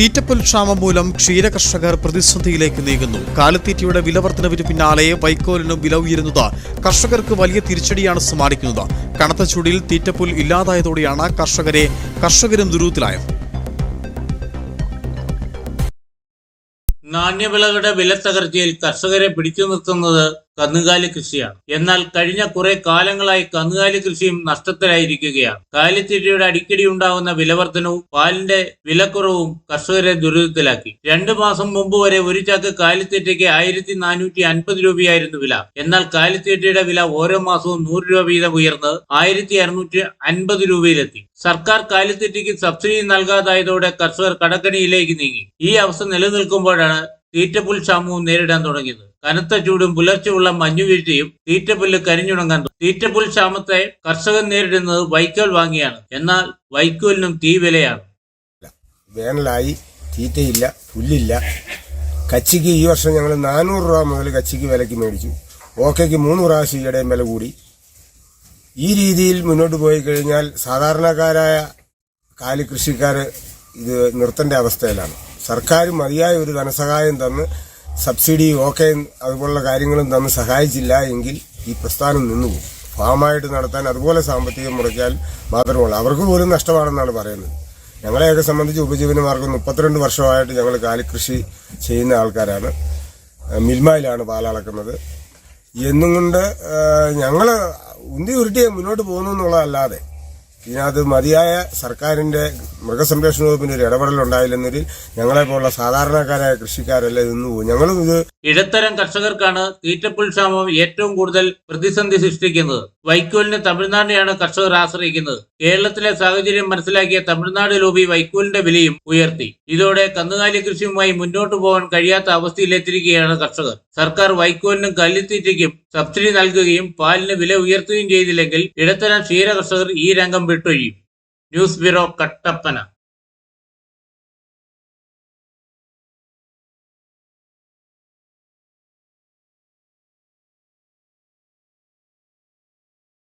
തീറ്റപ്പുൽ ക്ഷാമം മൂലം ക്ഷീര കർഷകർ പ്രതിസന്ധിയിലേക്ക് നീങ്ങുന്നു. കാലിത്തീറ്റയുടെ വില വർധനവിന് പിന്നാലെ വൈക്കോലിനും വില ഉയരുന്നത് കർഷകർക്ക് വലിയ തിരിച്ചടിയാണ് സമ്മാനിക്കുന്നത്. കനത്ത ചൂടിൽ തീറ്റപ്പുൽ ഇല്ലാതായതോടെയാണ് കർഷകരെ കർഷകരും ദുരൂഹത്തിലായത്. നാണ്യവിളകളുടെ വില തകർച്ചയിൽ കർഷകരെ പിടിച്ചു നിർത്തുന്നത് കന്നുകാലി കൃഷിയാണ്. എന്നാൽ കഴിഞ്ഞ കുറെ കാലങ്ങളായി കന്നുകാലി കൃഷിയും നഷ്ടത്തിലായിരിക്കുകയാണ്. കാലിത്തീറ്റയുടെ അടിക്കടി ഉണ്ടാകുന്ന വിലവർദ്ധനവും പാലിന്റെ വിലക്കുറവും കർഷകരെ ദുരിതത്തിലാക്കി. രണ്ടു മാസം മുമ്പ് വരെ ഒരു ചാക്ക് കാലിത്തീറ്റയ്ക്ക് ആയിരത്തി നാനൂറ്റി അൻപത് രൂപയായിരുന്നു വില. എന്നാൽ കാലിത്തീറ്റയുടെ വില ഓരോ മാസവും നൂറ് രൂപ വീതം ഉയർന്ന് ആയിരത്തി അറുന്നൂറ്റി അൻപത് രൂപയിലെത്തി. സർക്കാർ കാലിത്തീറ്റയ്ക്ക് സബ്സിഡി നൽകാതായതോടെ കർഷകർ കടക്കണിയിലേക്ക് നീങ്ങി. ഈ അവസ്ഥ നിലനിൽക്കുമ്പോഴാണ് തീറ്റപ്പുൽ ക്ഷാമവും നേരിടാൻ തുടങ്ങിയത്. കനത്ത ചൂടും പുലർച്ചെയുള്ള മഞ്ഞുവീഴ്ചയും തീറ്റപ്പുല്ല് കരിഞ്ഞുണങ്ങാൻ തുടങ്ങി. തീറ്റപ്പുൽ ക്ഷാമത്തെ കർഷകർ നേരിടുന്നത് വൈക്കോൽ വാങ്ങിയാണ്. എന്നാൽ വൈക്കോലിനും തീ വിലയാണ്. വേനലായി തീറ്റയില്ല പുല്ലില്ല. കച്ചിക്ക് ഈ വർഷം ഞങ്ങൾ നാനൂറ് രൂപ മുതൽ കച്ചിക്ക് വിലയ്ക്ക് മേടിച്ചു. ഓക്കയ്ക്ക് മൂന്ന് പ്രാവശ്യം ഈയിടെയും വില കൂടി. ഈ രീതിയിൽ മുന്നോട്ട് പോയി കഴിഞ്ഞാൽ സാധാരണക്കാരായ കാലി കൃഷിക്കാർ ഇത് നിർത്തേണ്ട അവസ്ഥയിലാണ്. സർക്കാർ മതിയായ ഒരു ധനസഹായം തന്ന് സബ്സിഡി ഓക്കെ അതുപോലുള്ള കാര്യങ്ങളും തന്ന് സഹായിച്ചില്ല എങ്കിൽ ഈ പ്രസ്ഥാനം നിന്നുപോകും. ഫാമായിട്ട് നടത്താൻ അതുപോലെ സാമ്പത്തികം മുടക്കിയാൽ മാത്രമല്ല അവർക്ക് പോലും നഷ്ടമാണെന്നാണ് പറയുന്നത്. ഞങ്ങളെയൊക്കെ സംബന്ധിച്ച് ഉപജീവനമാർഗം മുപ്പത്തിരണ്ട് വർഷമായിട്ട് ഞങ്ങൾ കാലിക്കൃഷി ചെയ്യുന്ന ആൾക്കാരാണ്. മിൽമയിലാണ് പാലളക്കുന്നത് എന്നും കൊണ്ട് ഞങ്ങൾ ഉന്തി ഉരുട്ടിയെ മുന്നോട്ട് പോകുന്നു എന്നുള്ളതല്ലാതെ ഇതിനകത്ത് മതിയായ സർക്കാരിന്റെ മൃഗസംരക്ഷണ വകുപ്പിന്റെ ഒരു ഇടപെടൽ ഉണ്ടായില്ലെന്നൊരു ഞങ്ങളെ പോലുള്ള സാധാരണക്കാരായ കൃഷിക്കാരെല്ലാം ഇന്ന് പോകും ഞങ്ങളും ഇത് ഇടത്തരം കർഷകർക്കാണ് തീറ്റപ്പുൽ ക്ഷാമം ഏറ്റവും കൂടുതൽ പ്രതിസന്ധി സൃഷ്ടിക്കുന്നത്. വൈക്കോലിന് തമിഴ്നാടിനെയാണ് കർഷകർ ആശ്രയിക്കുന്നത്. കേരളത്തിലെ സാഹചര്യം മനസ്സിലാക്കിയ തമിഴ്നാട് ലോബി വൈക്കോലിന്റെ വിലയും ഉയർത്തി. ഇതോടെ കന്നുകാലി കൃഷിയുമായി മുന്നോട്ടു പോകാൻ കഴിയാത്ത അവസ്ഥയിലെത്തിയിരിക്കുകയാണ് കർഷകർ. സർക്കാർ വൈക്കോലിനും കല്ലിത്തീറ്റയ്ക്കും സബ്സിഡി നൽകുകയും പാലിന് വില ഉയർത്തുകയും ചെയ്തില്ലെങ്കിൽ ഇടത്തരം ക്ഷീര കർഷകർ ഈ രംഗം വിട്ടൊഴിയും. News bureau Kattappana.